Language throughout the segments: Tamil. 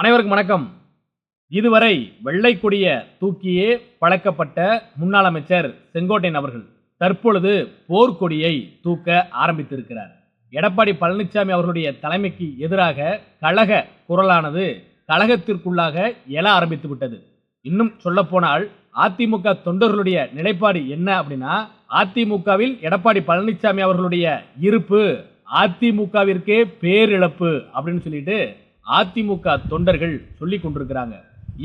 அனைவருக்கும் வணக்கம். இதுவரை வெள்ளை கொடிய தூக்கியே பழக்கப்பட்ட முன்னாள் அமைச்சர் செங்கோட்டையன் அவர்கள் தற்பொழுது போர்க்கொடியை தூக்க ஆரம்பித்திருக்கிறார். எடப்பாடி பழனிசாமி அவர்களுடைய தலைமைக்கு எதிராக கழக குரலானது கழகத்திற்குள்ளாக எழ ஆரம்பித்து விட்டது இன்னும் சொல்லப்போனால் அதிமுக தொண்டர்களுடைய நிலைப்பாடு என்ன அப்படின்னா அதிமுகவில் எடப்பாடி பழனிசாமி அவர்களுடைய இருப்பு அதிமுகவிற்கே பேரிழப்பு அப்படின்னு சொல்லிட்டு அதிமுக தொண்டர்கள் சொல்லி கொண்டிருக்கிறாங்க.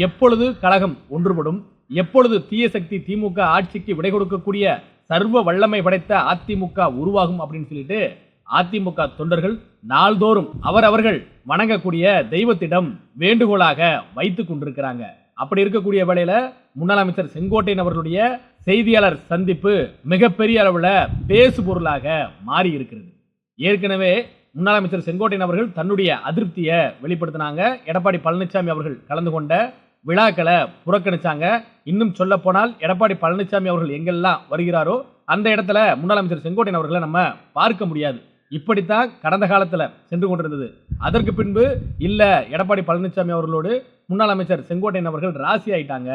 எப்பொழுது கழகம் ஒன்றுபடும் எப்பொழுது தீய சக்தி திமுக ஆட்சிக்கு விடை கொடுக்கக்கூடிய சர்வ வல்லமை படைத்த அதிமுக உருவாகும் அப்படின்னு சொல்லிட்டு அதிமுக தொண்டர்கள் நாள்தோறும் அவரவர்கள் வணங்கக்கூடிய தெய்வத்திடம் வேண்டுகோளாக வைத்து கொண்டிருக்கிறாங்க. அப்படி இருக்கக்கூடிய வேளையில முன்னாள் அமைச்சர் செங்கோட்டையன் அவர்களுடைய செய்தியாளர் சந்திப்பு மிகப்பெரிய அளவில் பேசு பொருளாக மாறி இருக்கிறது ஏற்கனவே முன்னாள் அமைச்சர் செங்கோட்டையன் அவர்கள் தன்னுடைய அதிருப்தியை வெளிப்படுத்தினாங்க. எடப்பாடி பழனிசாமி அவர்கள் கலந்து கொண்ட விழாக்களை புறக்கணிச்சாங்க. இன்னும் சொல்ல போனால் எடப்பாடி பழனிசாமி அவர்கள் எங்கெல்லாம் வருகிறாரோ அந்த இடத்துல முன்னாள் அமைச்சர் செங்கோட்டையன் அவர்களை நம்ம பார்க்க முடியாது. இப்படித்தான் கடந்த காலத்தில் சென்று கொண்டிருந்தது. அதற்கு பின்பு இல்லை எடப்பாடி பழனிசாமி அவர்களோடு முன்னாள் அமைச்சர் செங்கோட்டையன் அவர்கள் ராசி ஆயிட்டாங்க.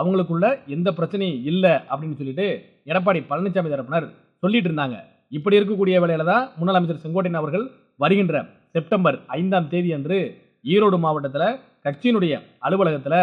அவங்களுக்குள்ள எந்த பிரச்சனையும் இல்லை அப்படின்னு சொல்லிட்டு எடப்பாடி பழனிசாமி தரப்பினர் சொல்லிட்டு இருந்தாங்க. இப்படி இருக்கக்கூடிய வேளையில தான் முன்னாள் அமைச்சர் செங்கோட்டையன் அவர்கள் வருகின்ற செப்டம்பர் ஐந்தாம் தேதி அன்று ஈரோடு மாவட்டத்தில் கட்சியினுடைய அலுவலகத்தில்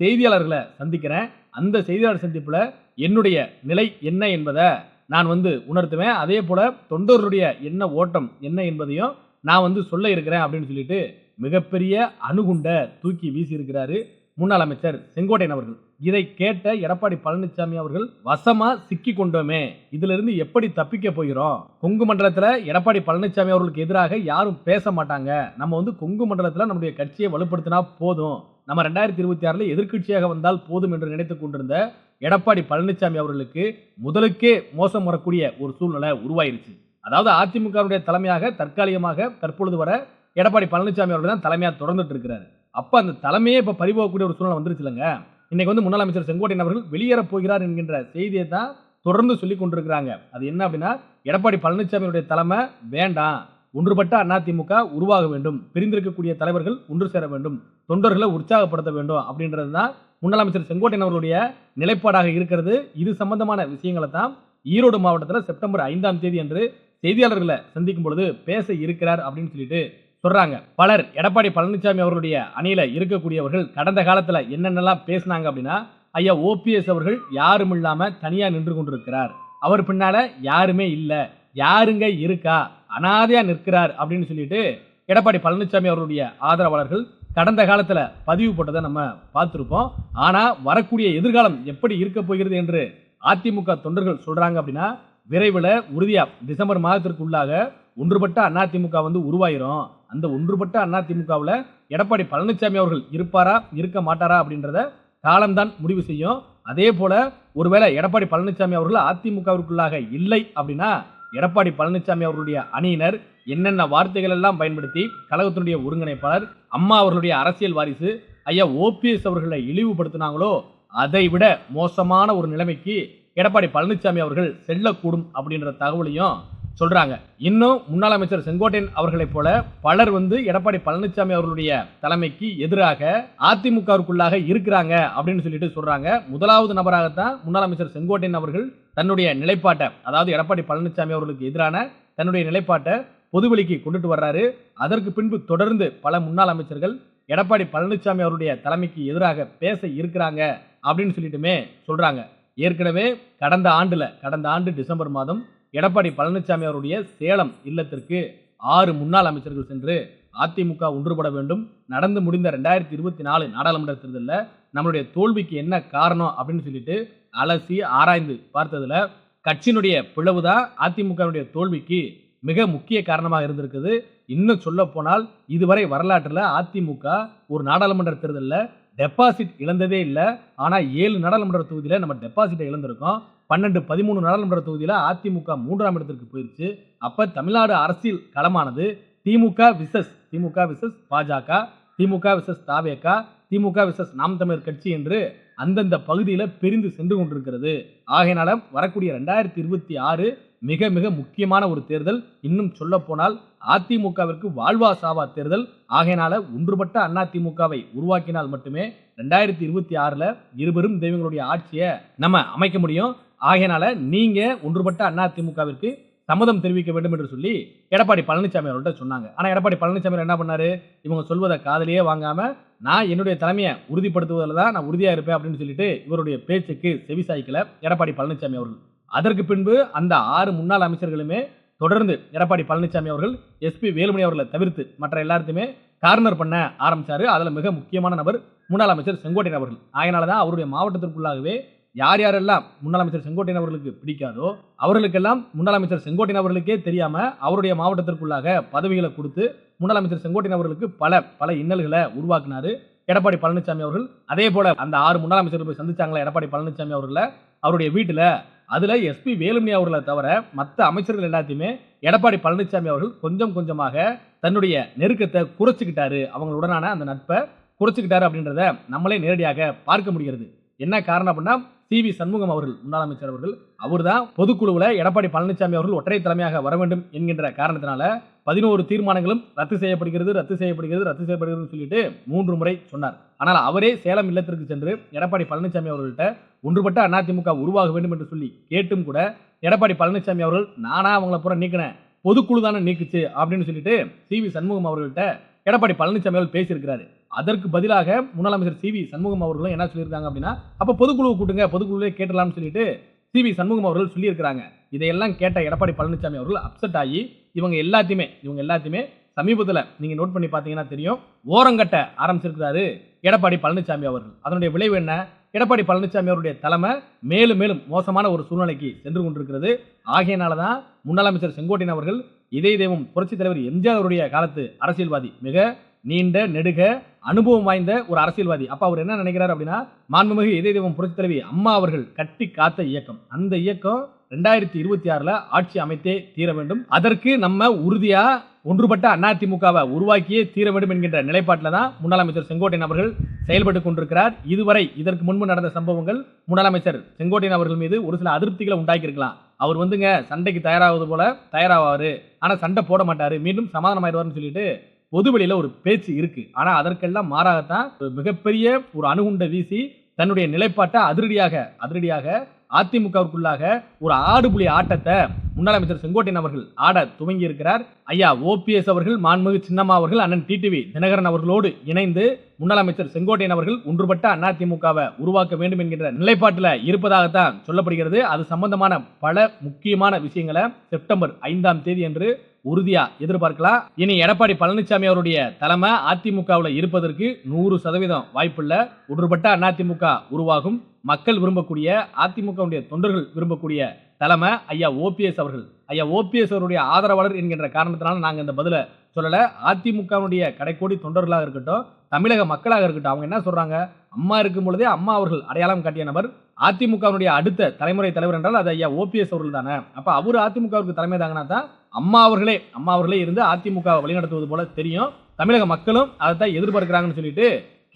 செய்தியாளர்களை சந்திக்கிறேன். அந்த செய்தியாளர் சந்திப்பில் என்னுடைய நிலை என்ன என்பதை நான் வந்து உணர்த்துவேன். அதே போல் தொண்டர்களுடைய என்ன ஓட்டம் என்ன என்பதையும் நான் வந்து சொல்ல இருக்கிறேன் அப்படின்னு சொல்லிட்டு மிகப்பெரிய அணுகுண்ட தூக்கி வீசியிருக்கிறாரு முன்னாள் அமைச்சர் செங்கோட்டையன் அவர்கள். இதை கேட்ட எடப்பாடி பழனிசாமி அவர்கள் வசமா சிக்கி கொண்டோமே இதுல இருந்து எப்படி தப்பிக்க போகிறோம்? கொங்கு மண்டலத்துல எடப்பாடி பழனிசாமி அவர்களுக்கு எதிராக யாரும் பேச மாட்டாங்க. நம்ம வந்து கொங்கு மண்டலத்துல நம்முடைய கட்சியை வலுப்படுத்தினா போதும். நம்ம ரெண்டாயிரத்தி இருபத்தி ஆறுல எதிர்க்கட்சியாக வந்தால் போதும் என்று நினைத்துக் கொண்டிருந்த எடப்பாடி பழனிசாமி அவர்களுக்கு முதலுக்கே மோசம் வரக்கூடிய ஒரு சூழ்நிலை உருவாயிருச்சு. அதாவது அதிமுகவுடைய தலைமையாக தற்காலிகமாக தற்பொழுது வர எடப்பாடி பழனிசாமி அவர்கள் தான் தலைமையாக தொடர்ந்துட்டு இருக்கிறாரு. அப்போ அந்த தலைமையே இப்போ பறிபோகக்கூடிய ஒரு சூழ்நிலை வந்துருச்சு இல்லைங்க. இன்னைக்கு வந்து முன்னாள் அமைச்சர் செங்கோட்டையன் அவர்கள் வெளியேறப் போகிறார் என்கின்ற செய்தியை தான் தொடர்ந்து சொல்லி கொண்டிருக்கிறாங்க. அது என்ன அப்படின்னா எடப்பாடி பழனிசாமியுடைய தலைமை வேண்டாம். ஒன்றுபட்ட அதிமுக உருவாக வேண்டும். பிரிந்திருக்கக்கூடிய தலைவர்கள் ஒன்று சேர வேண்டும். தொண்டர்களை உற்சாகப்படுத்த வேண்டும் அப்படின்றது தான் முன்னாள் அமைச்சர் செங்கோட்டையன் அவர்களுடைய நிலைப்பாடாக இருக்கிறது. இது சம்பந்தமான விஷயங்களை தான் ஈரோடு மாவட்டத்தில் செப்டம்பர் ஐந்தாம் தேதி அன்று செய்தியாளர்களை சந்திக்கும் பொழுது பேச இருக்கிறார் அப்படின்னு சொல்லிட்டு சொல்றாங்க. பலர் எடப்பாடி பழனிசாமி அவர்களுடைய அணியில இருக்கக்கூடியவர்கள் கடந்த காலத்துல என்னென்னலாம் பேசினாங்க அப்படின்னா ஐயா ஓபிஎஸ் அவர்கள் யாரும் இல்லாம தனியா நின்று கொண்டிருக்கிறார். அவர் பின்னால யாருமே இல்லை. யாருங்க இருக்கா? அனாதையா நிற்கிறார் அப்படின்னு சொல்லிட்டு எடப்பாடி பழனிசாமி அவர்களுடைய ஆதரவாளர்கள் கடந்த காலத்துல பதிவு போட்டதை நம்ம பார்த்துருப்போம். ஆனா வரக்கூடிய எதிர்காலம் எப்படி இருக்க போகிறது என்று அதிமுக தொண்டர்கள் சொல்றாங்க அப்படின்னா விரைவில் உறுதியாக டிசம்பர் மாதத்திற்குள்ளாக ஒன்றுபட்ட அதிமுக வந்து உருவாயிரும். அந்த ஒன்றுபட்ட அதிமுகவில் எடப்பாடி பழனிசாமி அவர்கள் இருப்பாரா இருக்க மாட்டாரா அப்படின்றத காலம்தான் முடிவு செய்யும். அதே போல ஒருவேளை எடப்பாடி பழனிசாமி அவர்கள் அதிமுகவிற்குள்ளாக இல்லை அப்படின்னா எடப்பாடி பழனிசாமி அவர்களுடைய அணியினர் என்னென்ன வார்த்தைகள் எல்லாம் பயன்படுத்தி கழகத்தினுடைய ஒருங்கிணைப்பாளர் அம்மா அவர்களுடைய அரசியல் வாரிசு ஐயா ஓபிஎஸ் அவர்களை இழிவுபடுத்தினாங்களோ அதை விட மோசமான ஒரு நிலைமைக்கு எடப்பாடி பழனிசாமி அவர்கள் செல்லக்கூடும் அப்படின்ற தகவலையும் சொல்றாங்க. இன்னும் முன்னாள் அமைச்சர் செங்கோட்டையன் அவர்களைப் போல பலர் வந்து எடப்பாடி பழனிசாமி அவர்களுடைய தலைமைக்கு எதிராக அதிமுகவிற்குள்ளாக இருக்கிறாங்க அப்படின்னு சொல்லிட்டு சொல்றாங்க. முதலாவது நபராகத்தான் முன்னாள் அமைச்சர் செங்கோட்டையன் அவர்கள் தன்னுடைய நிலைப்பாட்டை அதாவது எடப்பாடி பழனிசாமி அவர்களுக்கு எதிரான தன்னுடைய நிலைப்பாட்டை பொதுவெளிக்கு கொண்டுட்டு வர்றாரு. அதற்கு பின்பு தொடர்ந்து பல முன்னாள் அமைச்சர்கள் எடப்பாடி பழனிசாமி அவருடைய தலைமைக்கு எதிராக பேச இருக்கிறாங்க அப்படின்னு சொல்லிட்டுமே சொல்றாங்க. ஏற்கனவே கடந்த ஆண்டுல கடந்த ஆண்டு டிசம்பர் மாதம் எடப்பாடி பழனிசாமி அவருடைய சேலம் இல்லத்திற்கு ஆறு முன்னாள் அமைச்சர்கள் சென்று அதிமுக ஒன்றுபட வேண்டும். நடந்து முடிந்த ரெண்டாயிரத்தி இருபத்தி நாலு நாடாளுமன்ற தேர்தலில் நம்மளுடைய தோல்விக்கு என்ன காரணம் அப்படின்னு சொல்லிட்டு அலசி ஆராய்ந்து பார்த்ததில் கட்சியினுடைய பிளவு தான் அதிமுகவினுடைய தோல்விக்கு மிக முக்கிய காரணமாக இருந்திருக்குது. இன்னும் சொல்ல போனால் இதுவரை வரலாற்றில் அதிமுக ஒரு நாடாளுமன்ற தேர்தலில் டெபாசிட் இழந்ததே இல்லை. ஆனால் ஏழு நாடாளுமன்ற தொகுதியில் நம்ம டெபாசிட்டை இழந்திருக்கோம். பன்னெண்டு பதிமூணு நாடாளுமன்ற தொகுதியில் அதிமுக மூன்றாம் இடத்திற்கு போயிருச்சு. அப்போ தமிழ்நாடு அரசியல் களமானது திமுக விசஸ் திமுக விசஸ் பாஜக திமுக விசஸ் தாவேகா திமுக விசஸ் நாம் தமிழர் கட்சி என்று அந்தந்த பகுதியில் பிரிந்து சென்று கொண்டிருக்கிறது. ஆகையினால வரக்கூடிய ரெண்டாயிரத்தி இருபத்தி ஆறு மிக மிக முக்கியமான ஒரு தேர்தல். இன்னும் சொல்ல போனால் அதிமுகவிற்கு வாழ்வா சாவா தேர்தல். ஆகையினால ஒன்றுபட்ட அதிமுகவை உருவாக்கினால் மட்டுமே ரெண்டாயிரத்தி இருபத்தி ஆறுல இருவரும் தெய்வங்களுடைய ஆட்சியை நம்ம அமைக்க முடியும். ஆகையினால நீங்க ஒன்றுபட்ட அதிமுகவிற்கு சம்மதம் தெரிவிக்க வேண்டும் என்று சொல்லி எடப்பாடி பழனிசாமி அவர்கள்ட்ட சொன்னாங்க. ஆனால் எடப்பாடி பழனிசாமி என்ன பண்ணாரு? இவங்க சொல்வதை காதலியே வாங்காம நான் என்னுடைய தலைமையை உறுதிப்படுத்துவதில் தான் நான் உறுதியாக இருப்பேன் அப்படின்னு சொல்லிட்டு இவருடைய பேச்சுக்கு செவிசாய்க்கல எடப்பாடி பழனிசாமி அவர்கள். அதற்கு பின்பு அந்த ஆறு முன்னாள் அமைச்சர்களுமே தொடர்ந்து எடப்பாடி பழனிசாமி அவர்கள் எஸ்பி வேலுமணி அவர்களை தவிர்த்து மற்ற எல்லாத்தையுமே கார்னர் பண்ண ஆரம்பித்தார் அதில் மிக முக்கியமான நபர் முன்னாள் அமைச்சர் செங்கோட்டையன் அவர்கள். அதனால தான் அவருடைய மாவட்டத்திற்குள்ளாகவே யார் யாரெல்லாம் முன்னாள் அமைச்சர் செங்கோட்டையன் அவர்களுக்கு பிடிக்காதோ அவர்களுக்கெல்லாம் முன்னாள் அமைச்சர் செங்கோட்டையன் அவர்களுக்கே தெரியாமல் அவருடைய மாவட்டத்திற்குள்ளாக பதவிகளை கொடுத்து முன்னாள் அமைச்சர் செங்கோட்டையன் அவர்களுக்கு பல பல இன்னல்களை உருவாக்குனாரு. எடப்பாடி பழனிசாமி அவர்கள். அதே போல அந்த ஆறு முன்னாள் அமைச்சர்கள் போய் சந்திச்சாங்களா எடப்பாடி பழனிசாமி அவர்களை அவருடைய வீட்டில் அதில் எஸ்பி வேலுமணி அவர்களை தவிர மற்ற அமைச்சர்கள் எல்லாத்தையுமே எடப்பாடி பழனிசாமி அவர்கள் கொஞ்சம் கொஞ்சமாக தன்னுடைய நெருக்கத்தை குறைச்சிக்கிட்டாரு. அவங்களுடனான அந்த நட்பை குறைச்சிக்கிட்டாரு அப்படின்றத நம்மளே நேரடியாக பார்க்க முடிகிறது. என்ன காரணம் அப்படின்னா சி வி சண்முகம் அவர்கள் முன்னாள் அமைச்சர் அவர்கள் அவர்தான் பொதுக்குழுவில் எடப்பாடி பழனிசாமி அவர்கள் ஒற்றை தலைமையாக வர வேண்டும் என்கின்ற காரணத்தினால பதினோரு தீர்மானங்களும் ரத்து செய்யப்படுகிறது ரத்து செய்யப்படுகிறது ரத்து செய்யப்படுகிறதுன்னு சொல்லிட்டு மூன்று முறை சொன்னார். ஆனால் அவரே சேலம் இல்லத்திற்கு சென்று எடப்பாடி பழனிசாமி அவர்கள்ட்ட ஒன்றுபட்ட அதிமுக உருவாக வேண்டும் என்று சொல்லி கேட்டும் கூட எடப்பாடி பழனிசாமி அவர்கள் நானா அவங்கள பூரா நீக்கினேன் பொதுக்குழு தானே நீக்குச்சு அப்படின்னு சொல்லிட்டு சி வி சண்முகம் அவர்கள்ட்ட எடப்பாடி பழனிசாமி அவர்கள் பேசியிருக்கிறாரு. அதற்கு பதிலாக முன்னாள் அமைச்சர் சி வி சண்முகம் அவர்களும் என்ன சொல்லியிருக்காங்க அப்படின்னா அப்போ பொதுக்குழு கூட்டுங்க பொதுக்குழுவே கேட்டலாம்னு சொல்லிட்டு சி வி சண்முகம் அவர்கள் சொல்லியிருக்கிறாங்க. இதையெல்லாம் கேட்ட எடப்பாடி பழனிசாமி அவர்கள் அப்செட் ஆகி இவங்க எல்லாத்தையுமே இவங்க எல்லாத்தையுமே சமீபத்தில் நீங்கள் நோட் பண்ணி பார்த்தீங்கன்னா தெரியும் ஓரங்கட்ட ஆரம்பிச்சிருக்கிறாரு எடப்பாடி பழனிசாமி அவர்கள். அதனுடைய விளைவு என்ன? எடப்பாடி பழனிசாமி அவருடைய தலைமை மேலும் மேலும் மோசமான ஒரு சூழ்நிலைக்கு சென்று கொண்டிருக்கிறது. ஆகையினால தான் முன்னாள் அமைச்சர் செங்கோட்டையன் அவர்கள் இதய தெய்வம் புரட்சித் தலைவர் எம்ஜிஆர் அவருடைய காலத்து அரசியல்வாதி. மிக நீண்ட நெடுக அனுபவம் வாய்ந்த ஒரு அரசியல்வாதி. அப்ப அவர் என்ன நினைக்கிறார் அப்படின்னா மாண்புமிகு இதய தெய்வம் புரட்சி தலைவி அம்மா அவர்கள் கட்டி காத்த இயக்கம். அந்த இயக்கம் ரெண்டாயிரத்தி இருபத்தி ஆறுல ஆட்சி அமைத்தே தீர வேண்டும். அதற்கு நம்ம உறுதியா ஒன்றுபட்ட அதிமுகவை உருவாக்கியே தீர வேண்டும் என்கின்ற நிலைப்பாட்டில் தான் முன்னாள் அமைச்சர் செங்கோட்டையன் அவர்கள் செயல்பட்டு கொண்டிருக்கிறார். இதுவரை இதற்கு முன்பு நடந்த சம்பவங்கள் முதலமைச்சர் செங்கோட்டையன் அவர்கள் மீது ஒரு சில அதிருப்திகளை உண்டாக்கியிருக்கலாம். அவர் வந்துங்க சண்டைக்கு தயாராவது போல தயாராவாரு. ஆனா சண்டை போட மாட்டாரு. மீண்டும் சமாதானமாயிருவார்னு சொல்லிட்டு பொதுவெளியில ஒரு பேச்சு இருக்கு. ஆனா அதற்கெல்லாம் மாறாகத்தான் ஒரு மிகப்பெரிய ஒரு அணுகுண்டை வீசி தன்னுடைய நிலைப்பாட்டை அதிரடியாக அதிரடியாக அதிமுகவுக்குள்ளாக ஒரு ஆடுபுலி ஆட்டத்தை முன்னாள் அமைச்சர் செங்கோட்டையன் அவர்கள் ஆட துவங்கி இருக்கிறார். ஐயா ஓபிஎஸ் அவர்கள் மாண்புமிகு சின்னம்மா அவர்கள் அண்ணன் டிடிவி தினகரன் அவர்களோடு இணைந்து முன்னாள் அமைச்சர் செங்கோட்டையன் அவர்கள் ஒன்றுபட்ட அதிமுகவை உருவாக்க வேண்டும் என்கின்ற நிலைப்பாட்டில் இருப்பதாகத்தான் சொல்லப்படுகிறது. அது சம்பந்தமான பல முக்கியமான விஷயங்களை செப்டம்பர் ஐந்தாம் தேதி அன்று உறுதியா எதிர்பார்க்கலாம். இனி எடப்பாடி பழனிசாமி அவருடைய தலைமை அதிமுகவில் இருப்பதற்கு நூறு சதவீதம் வாய்ப்புள்ள ஒன்றுபட்ட அதிமுக உருவாகும். மக்கள் விரும்பக்கூடிய அதிமுகவுடைய தொண்டர்கள் விரும்பக்கூடிய தலைமை ஐயா ஓபிஎஸ் அவர்கள். ஐயா ஓபிஎஸ் அவருடைய ஆதரவாளர் என்கின்ற காரணத்தினால நாங்கள் இந்த பதிலை சொல்லல. அதிமுகவுடைய கடைக்கோடி தொண்டர்களாக இருக்கட்டும் தமிழக மக்களாக இருக்கட்டும் அவங்க என்ன சொல்றாங்க? அம்மா இருக்கும் பொழுதே அம்மா அவர்கள் அடையாளம் காட்டிய நபர் அதிமுகவினுடைய அடுத்த தலைமுறை தலைவர் என்றால் அது ஐயா ஓபிஎஸ் அவர்கள் தானே. அப்போ அவர் அதிமுகவுக்கு தலைமை தாங்கினா தான் அம்மா அவர்களே அம்மா அவர்களே இருந்து அதிமுக வழிநடத்துவது போல தெரியும். தமிழக மக்களும் அதை தான் எதிர்பார்க்கிறாங்கன்னு சொல்லிட்டு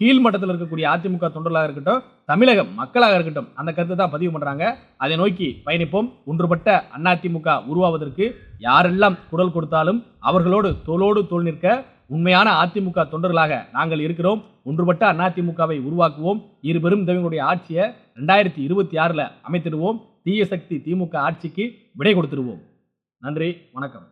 கீழ்மட்டத்தில் இருக்கக்கூடிய அதிமுக தொண்டர்களாக இருக்கட்டும் தமிழக மக்களாக இருக்கட்டும் அந்த கருத்தை தான் பதிவு பண்ணுறாங்க அதை நோக்கி பயணிப்போம். ஒன்றுபட்ட அதிமுக உருவாவதற்கு யாரெல்லாம் குரல் கொடுத்தாலும் அவர்களோடு தோளோடு தோள் நிற்க உண்மையான அதிமுக தொண்டர்களாக நாங்கள் இருக்கிறோம். ஒன்றுபட்ட அதிமுகவை உருவாக்குவோம். இரு பெரும் ஆட்சியை ரெண்டாயிரத்தி இருபத்தி ஆறில் அமைத்திடுவோம். தீய சக்தி திமுக ஆட்சிக்கு விடை கொடுத்துடுவோம். நன்றி வணக்கம்.